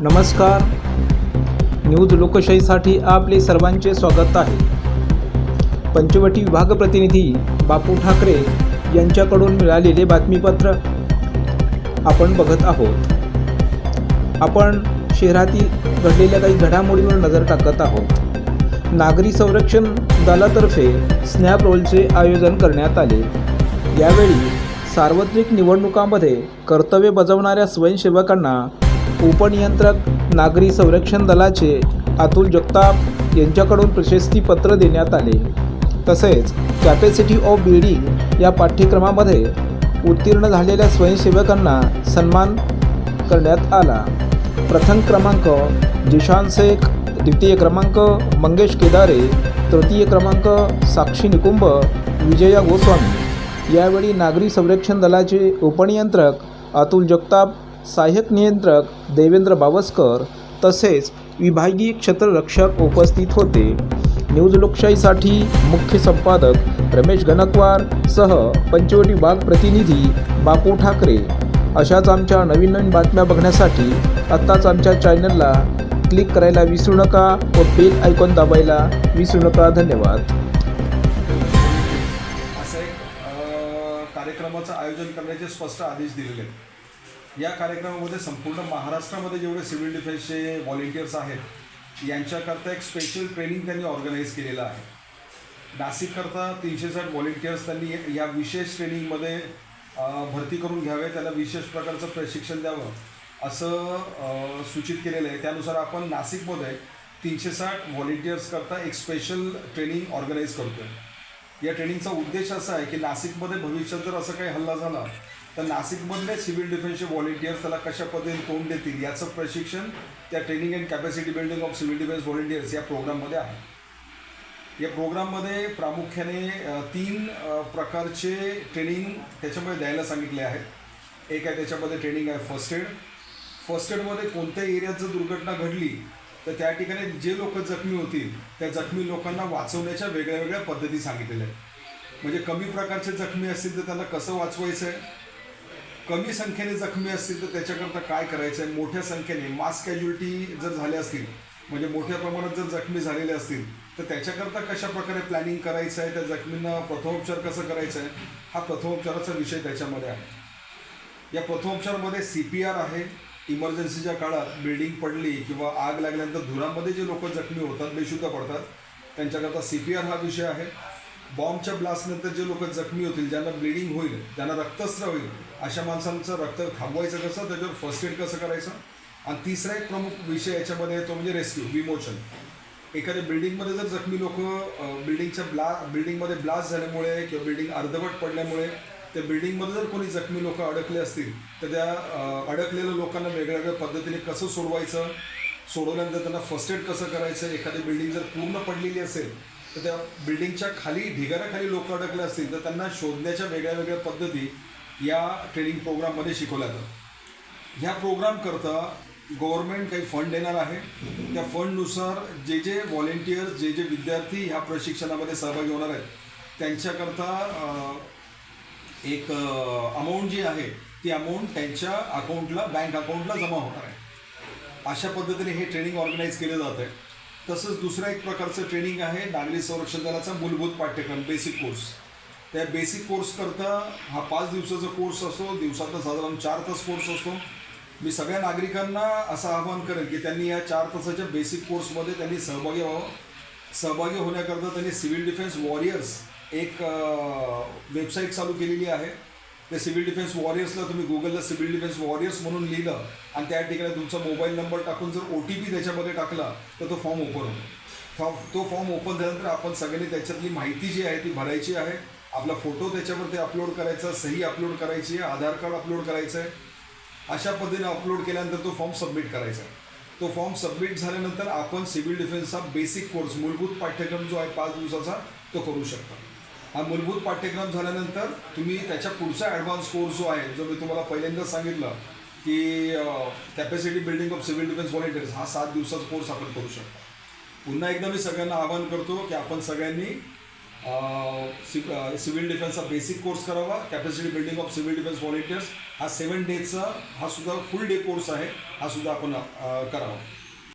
नमस्कार. न्यूज लोकशाहीसाठी आपले सर्वांचे स्वागत आहे. पंचवटी विभाग प्रतिनिधी बापू ठाकरे यांच्याकडून मिळालेले बातमीपत्र आपण बघत आहोत. आपण शहरातील घडलेल्या काही घडामोडींवर नजर टाकत आहोत. नागरी संरक्षण दलातर्फे स्नॅप रोलचे आयोजन करण्यात आले. यावेळी सार्वत्रिक निवडणुकांमध्ये कर्तव्य बजावणाऱ्या स्वयंसेवकांना उपनियंत्रक नागरी संरक्षण दलाचे अतुल जगताप यांच्याकडून प्रशस्तीपत्र देण्यात आले. तसेच कॅपॅसिटी ऑफ बिल्डिंग या पाठ्यक्रमामध्ये उत्तीर्ण झालेल्या स्वयंसेवकांना सन्मान करण्यात आला. प्रथम क्रमांक जिशान शेख द्वितीय क्रमांक मंगेश केदारे तृतीय क्रमांक साक्षी निकुंभ विजया गोस्वामी. यावेळी नागरी संरक्षण दलाचे उपनियंत्रक अतुल जगताप सहाय्यक नियंत्रक देवेंद्र बावस्कर तसेच विभागीय क्षेत्ररक्षक उपस्थित होते. न्यूज लोकशाहीसाठी मुख्य संपादक रमेश घनकवार सह पंचवटी बाग प्रतिनिधी बापू ठाकरे. अशाच आमच्या नवीन नवीन बातम्या बघण्यासाठी आत्ताच आमच्या चॅनलला क्लिक करायला विसरू नका व बेल आयकॉन दाबायला विसरू नका. धन्यवाद. कार्यक्रमाचं आयोजन करण्याचे स्पष्ट आदेश दिलेले आहेत. या कार्यक्रमामध्ये संपूर्ण महाराष्ट्रामध्ये जेवढे सिव्हिल डिफेन्सचे व्हॉलेंटियर्स आहेत यांच्याकरता एक स्पेशल ट्रेनिंग त्यांनी ऑर्गनाईज केलेलं आहे. नाशिककरता तीनशे साठ व्हॉलेंटियर्स त्यांनी या विशेष ट्रेनिंगमध्ये भरती करून घ्यावे त्याला विशेष प्रकारचं प्रशिक्षण द्यावं असं सूचित केलेलं आहे. त्यानुसार आपण नाशिकमध्ये तीनशे साठ व्हॉलेंटियर्सकरता एक स्पेशल ट्रेनिंग ऑर्गनाईज करतो आहे या ट्रेनिंगचा उद्देश असा आहे की नाशिकमध्ये भविष्यात जर असं काही हल्ला झाला तर नाशिकमधले सिव्हिल डिफेन्सचे व्हॉलेंटियर्स त्याला कशा पद्धतीने तोंड देतील याचं प्रशिक्षण त्या training and capacity building of civil defence volunteers या प्रोग्राममध्ये आहे. या प्रोग्राममध्ये प्रामुख्याने तीन प्रकारचे ट्रेनिंग त्याच्यामध्ये द्यायला सांगितले आहेत. एक आहे त्याच्यामध्ये ट्रेनिंग आहे फर्स्ट एड. फर्स्ट एडमध्ये कोणत्या एरियात जर दुर्घटना घडली तर त्या ठिकाणी जे लोक जखमी होतील त्या जखमी लोकांना वाचवण्याच्या वेगळ्या वेगळ्या पद्धती सांगितलेल्या आहेत. म्हणजे कमी प्रकारचे जखमी असतील तर त्यांना कसं वाचवायचं आहे कमी संख्येने जखमी असतील तर त्याच्याकरता काय करायचं आहे मोठ्या संख्येने मास कॅज्युलिटी जर झाल्या असतील म्हणजे मोठ्या प्रमाणात जर जखमी झालेले असतील तर त्याच्याकरता कशा प्रकारे प्लॅनिंग करायचं आहे त्या जखमींना प्रथमोपचार कसं करायचं आहे हा प्रथमोपचाराचा विषय त्याच्यामध्ये आहे. या प्रथमोपचारामध्ये सी पी आर आहे इमर्जन्सीच्या काळात बिल्डिंग पडली किंवा आग लागल्यानंतर धुरामध्ये जे लोक जखमी होतात बेशुद्ध पडतात त्यांच्याकरता सी पी आर हा विषय आहे. बॉम्बच्या ब्लास्टनंतर जे लोक जखमी होतील ज्यांना ब्लिडिंग होईल ज्यांना रक्तस्त्र होईल अशा माणसांचं रक्त थांबवायचं कसं? त्याच्यावर फर्स्ट एड कसं करायचं? आणि तिसरा एक प्रमुख विषय याच्यामध्ये तो म्हणजे रेस्क्यू विमोचन. एखाद्या बिल्डिंगमध्ये जर जखमी लोक बिल्डिंगच्या ब्ला बिल्डिंगमध्ये ब्लास्ट झाल्यामुळे किंवा बिल्डिंग अर्धवट पडल्यामुळे त्या बिल्डिंगमध्ये जर कोणी जखमी लोक अडकले असतील तर त्या अडकलेल्या लोकांना वेगळ्या वेगळ्या पद्धतीने कसं सोडवायचं? सोडवल्यानंतर त्यांना फर्स्ट एड कसं करायचं? एखादी बिल्डिंग जर पूर्ण पडलेली असेल तर त्या बिल्डिंगच्या खाली ढिगाऱ्याखाली लोक अडकले असतील तर त्यांना शोधण्याच्या वेगळ्या वेगळ्या पद्धती या ट्रेनिंग प्रोग्राममध्ये शिकवल्या जातात. ह्या प्रोग्रामकरता गव्हर्नमेंट काही फंड देणार आहे. त्या फंडनुसार जे जे व्हॉलेंटियर्स जे जे विद्यार्थी ह्या प्रशिक्षणामध्ये सहभागी होणार आहेत त्यांच्याकरता एक अमाऊंट जी आहे ती अमाऊंट त्यांच्या अकाउंटला बँक अकाउंटला जमा होणार आहे. अशा पद्धतीने हे ट्रेनिंग ऑर्गनाईज केलं जातं आहे तसंच दुसरा एक प्रकारचं ट्रेनिंग आहे नागरी संरक्षण दलाचा मूलभूत पाठ्यक्रम बेसिक कोर्स त्या बेसिक कोर्सकरता हा पाच दिवसाचा कोर्स असतो दिवसाचा साधारण चार तास कोर्स असतो. मी सगळ्या नागरिकांना असं आवाहन करेन की त्यांनी या चार तासाच्या बेसिक कोर्समध्ये त्यांनी सहभागी व्हावं. सहभागी होण्याकरता त्यांनी सिव्हिल डिफेन्स वॉरियर्स एक वेबसाईट चालू केलेली आहे. ते सिव्हिल डिफेन्स वॉरियर्सला तुम्ही गुगलला सिव्हिल डिफेन्स वॉरियर्स म्हणून लिहिलं आणि त्या ठिकाणी तुमचा मोबाईल नंबर टाकून जर ओ टी पी त्याच्यामध्ये टाकला तर तो फॉर्म ओपन होतो फॉर्म तो फॉर्म ओपन झाल्यानंतर आपण सगळ्यांनी त्याच्यातली माहिती जी आहे ती भरायची आहे. आपला फोटो त्याच्यावरती अपलोड करायचा सही अपलोड करायची आहे आधार कार्ड अपलोड करायचं आहे. अशा पद्धतीने अपलोड केल्यानंतर तो फॉर्म सबमिट करायचा आहे. तो फॉर्म सबमिट झाल्यानंतर आपण सिव्हिल डिफेन्सचा बेसिक कोर्स मूलभूत पाठ्यक्रम जो आहे पाच दिवसाचा तो करू शकता. हा मूलभूत पाठ्यक्रम झाल्यानंतर तुम्ही त्याच्या पुढचा ॲडव्हान्स कोर्स जो आहे जो मी तुम्हाला पहिल्यांदा सांगितलं की capacity building of civil defence volunteers हा सात दिवसाचा कोर्स आपण करू शकतो. पुन्हा एकदा मी सगळ्यांना आवाहन करतो की आपण सगळ्यांनी सिव्हिल डिफेन्सचा बेसिक कोर्स करावा capacity building of civil defence volunteers हा सेवन डेजचा हा सुद्धा फुल डे कोर्स आहे हा सुद्धा आपण करावा.